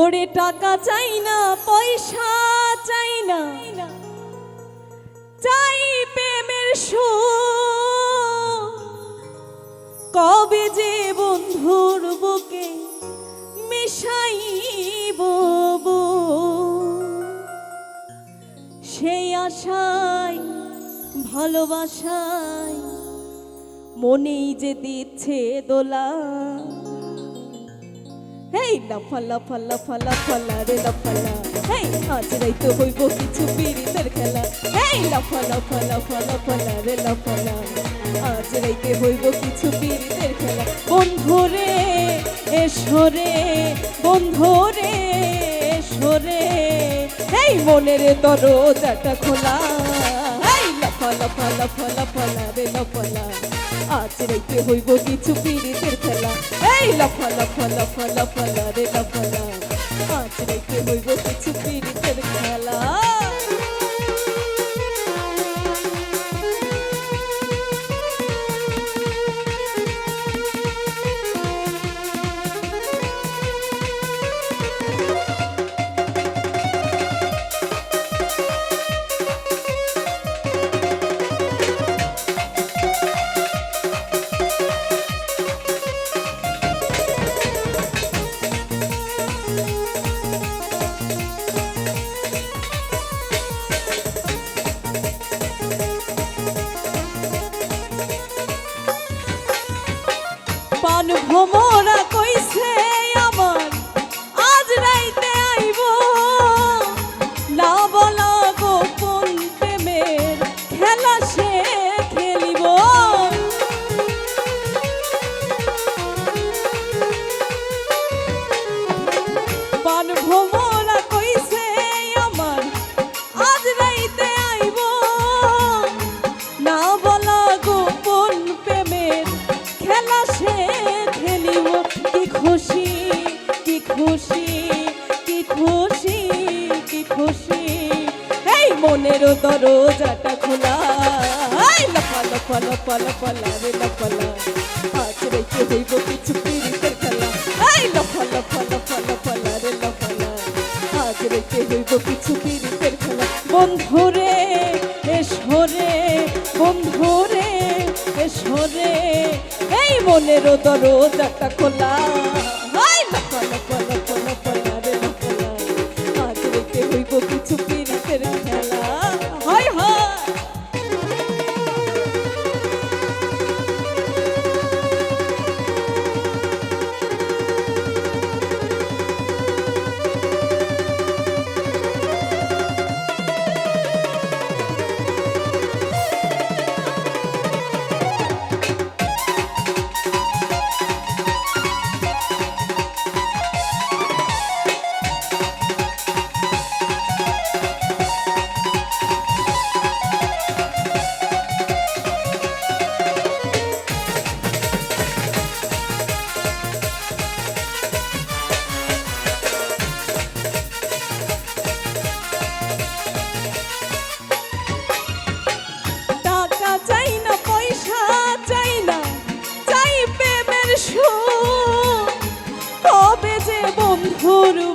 ওরে টাকা চাই না, পয়সা চাই না। চাই প্রেমের সুখ। কবে যে বন্ধুর বুকে মিশাইব সেই আশায়, ভালোবাসায় মনেই যে দিচ্ছে দোলা। হেই লাফা লাফা লাফা লাফা লা রে লাফা লা হেই আজ রাইতে হইব কিছু পীড়িতের খেলা হেই লাফা লাফা লাফা লাফা লা রে লাফা লা আজ রাইতে হইব কিছু পীড়িতের খেলা বন্ধুরে এসরে বন্ধুরে এসরে হেই মনের দরজাটা খোলা ফলা ফলা ফলা লাফা লা রে লফলা আজ রাইতে হইব কিছু পীড়িতের খেলা। এই লফলা ফলা ফলা ফলা রে লফলা আজ রাইতে হইব কিছু পীড়িতের খেলা। খুশি। এই মনের দরজাটা খোলা। এই লাফা লাফা লাফা লাফা রে লাফা লা। আজ রেখে হইব কিছু পীড়িতের খেলা। এই লাফা লাফা লাফা লাফা রে লাফা লা। আজ রেখে হইব কিছু পীড়িতের খেলা। বন্ধুরে এসরে বন্ধুরে এসরে এই মনের দরজাটা খোলা।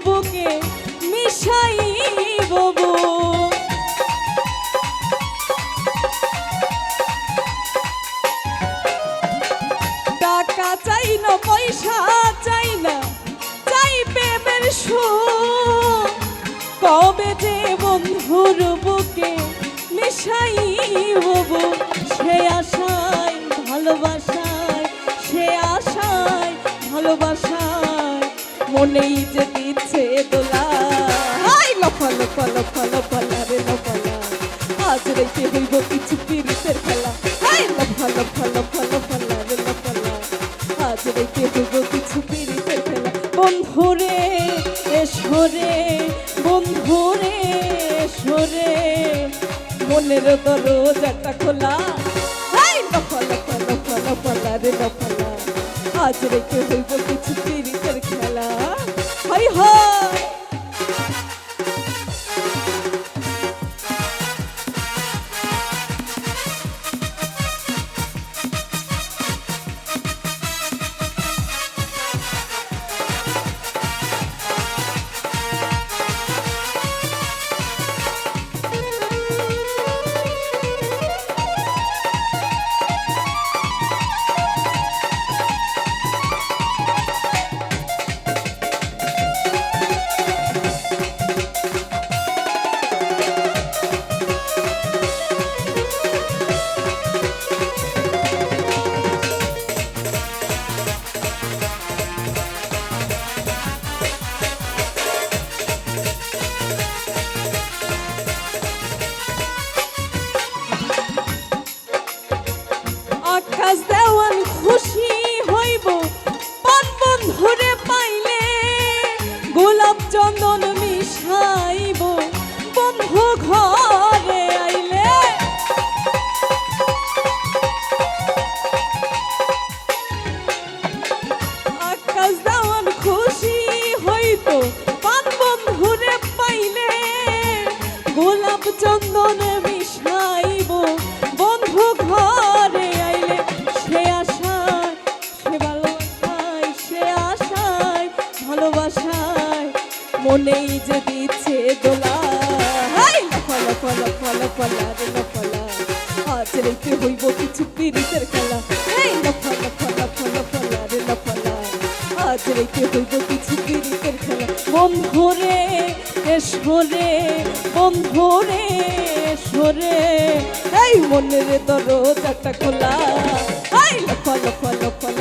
বুকে মিশাই ববু টাকা চাই না, পয়সা চাই না, চাই প্রেমের সুখ। কবে যে বন্ধুর বুকে মিশাই হব সে আশায় ভালোবাসায়, সে আশায় ভালোবাসায়, মনেই যে দোলা হাই লফা লফা লফা লফা রে লফা আজ রেখে হইব কিছু পীড়িতের খেলা। হাই লফা লফা লফা লফা রে লফা আজ রেখে হইব কিছু খেলা। বন্ধুরে এসরে বন্ধুরে এসরে মনের দরজাটা খোলা। হাই লফা লফা লফা লফা রে লফা আজ রেখে হইব কিছু ফলা ফলা রে লফলা আজ রাইতে হইব কিছু পিরিতের খেলা। এই লফলা ফলা ফলা ফলা রে লফলা আজ রাইতে হইব কিছু পিরিতের খেলা। বন্ধু রে, এসো রে, বন্ধু রে, এসো রে। এই মনের দরজাটা খোলা। এই লফলা ফলা ফলা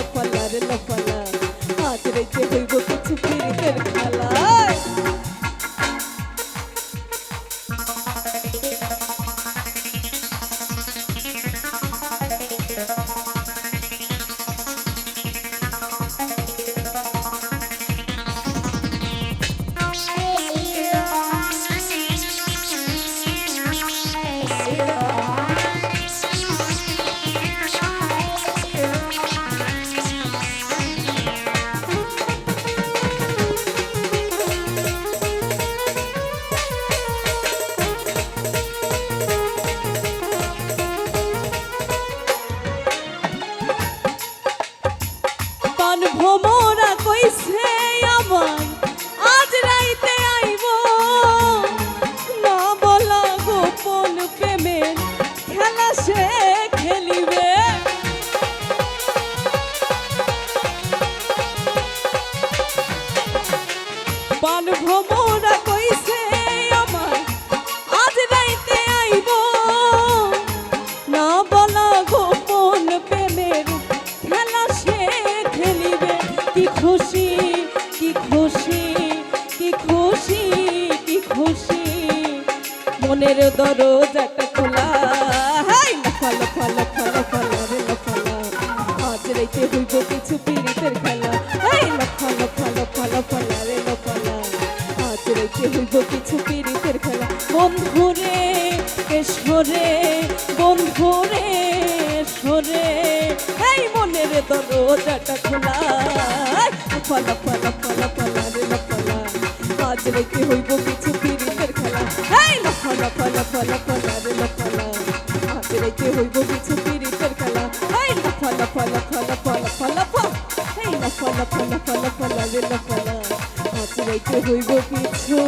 দরজাটা খোলা ফলা ফলা ফলা ফলা রে ফলা আজ রাইতে হইব কিছু পীড়িতের খেলা এই ফলা ফলা ফলা ফলা রে ফলা আজ রাইতে হইব কিছু পীড়িতের খেলা এই রাইতে হইব কিছু